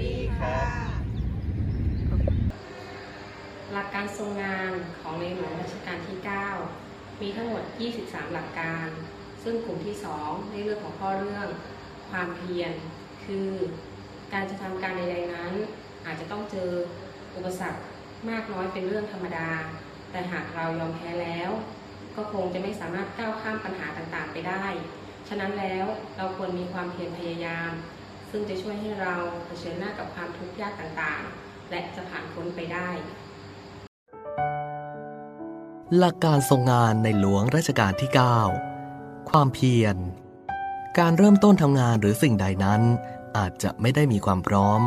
ดีค่ะ หลักการทรงงานของในหลวงรัชกาลที่ 9 มีทั้งหมด 23 หลักการ ซึ่งกลุ่มที่ 2 ในเรื่องของข้อเรื่อง ความเพียร คือ การจะทำการใดๆนั้น อาจจะต้องเจออุปสรรคมากน้อยเป็นเรื่องธรรมดา แต่หากเรายอมแพ้แล้ว ก็คงจะไม่สามารถก้าวข้ามปัญหาต่างๆ ไปได้ ฉะนั้นแล้วเราควรมีความเพียรพยายาม ซึ่งจะช่วยให้เราเผชิญหน้ากับความทุกข์ยากต่างๆ และจะผ่านพ้นไปได้ หลักการทรงงานในหลวงรัชกาลที่ 9 ความเพียร การเริ่มต้นทำงานหรือสิ่งใดนั้น อาจจะไม่ได้มีความพร้อม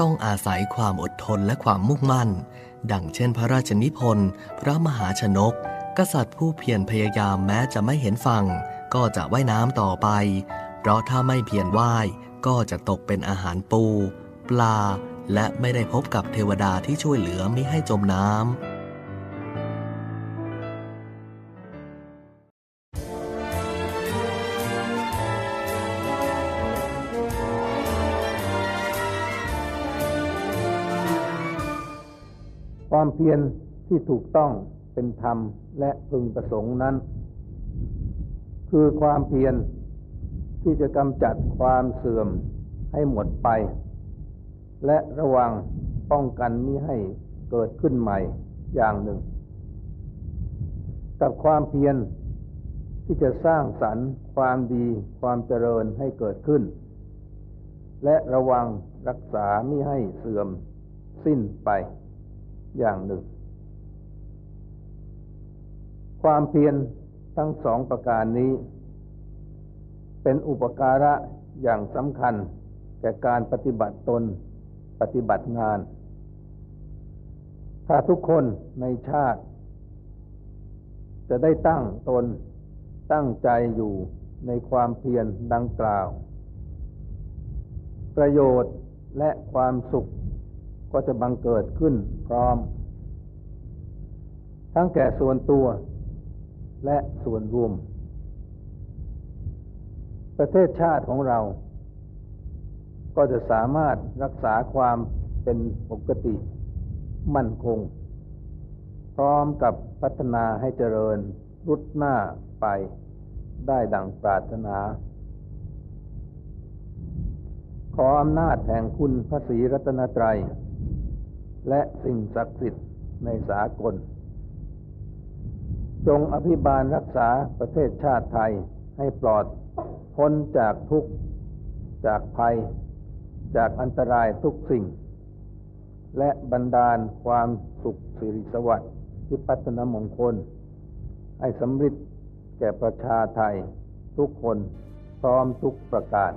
ต้องอาศัยความอดทนและความมุ่งมั่น ดังเช่นพระราชนิพนธ์ พระมหาชนก กษัตริย์ผู้เพียรพยายามแม้จะไม่เห็นฝั่งก็จะว่ายน้ำต่อไป เพราะถ้าไม่เพียรว่าย ก็จะตกเป็นอาหารปู ปลา และไม่ได้พบกับเทวดาที่ช่วยเหลือมิให้จมน้ำความเพียรที่ถูกต้องเป็นธรรมและพึงประสงค์นั้น คือความเพียร ที่จะกำจัดความเสื่อมให้หมดไป และระวังป้องกันมิให้เกิดขึ้นใหม่อย่างหนึ่ง กับความเพียรที่จะสร้างสรรค์ความดีความเจริญให้เกิดขึ้น และระวังรักษามิให้เสื่อมสิ้นไปอย่างหนึ่ง ความเพียรทั้งสองประการนี้ เป็นอุปการะอย่างสำคัญ แก่การปฏิบัติตนปฏิบัติงาน ถ้าทุกคนในชาติ จะได้ตั้งตนตั้งใจอยู่ในความเพียรดังกล่าว ประโยชน์และความสุขก็จะบังเกิดขึ้นพร้อม ทั้งแก่ส่วนตัวและส่วนรวม ประเทศชาติของเรา ก็จะสามารถรักษาความเป็นปกติมั่นคง พร้อมกับพัฒนาให้เจริญรุดหน้าไปได้ดังปรารถนา ขออำนาจแห่งคุณพระศรีรัตนตรัย และสิ่งศักดิ์สิทธิ์ในสากล จงอภิบาลรักษาประเทศชาติไทยให้ปลอด พ้นจากทุกข์จากภัย จากอันตรายทุกสิ่ง และบรรดาลความสุขสิริสวัสดิ์ที่พัฒนมงคล ให้สำเร็จแก่ประชาไทยทุกคนพร้อมทุกประการ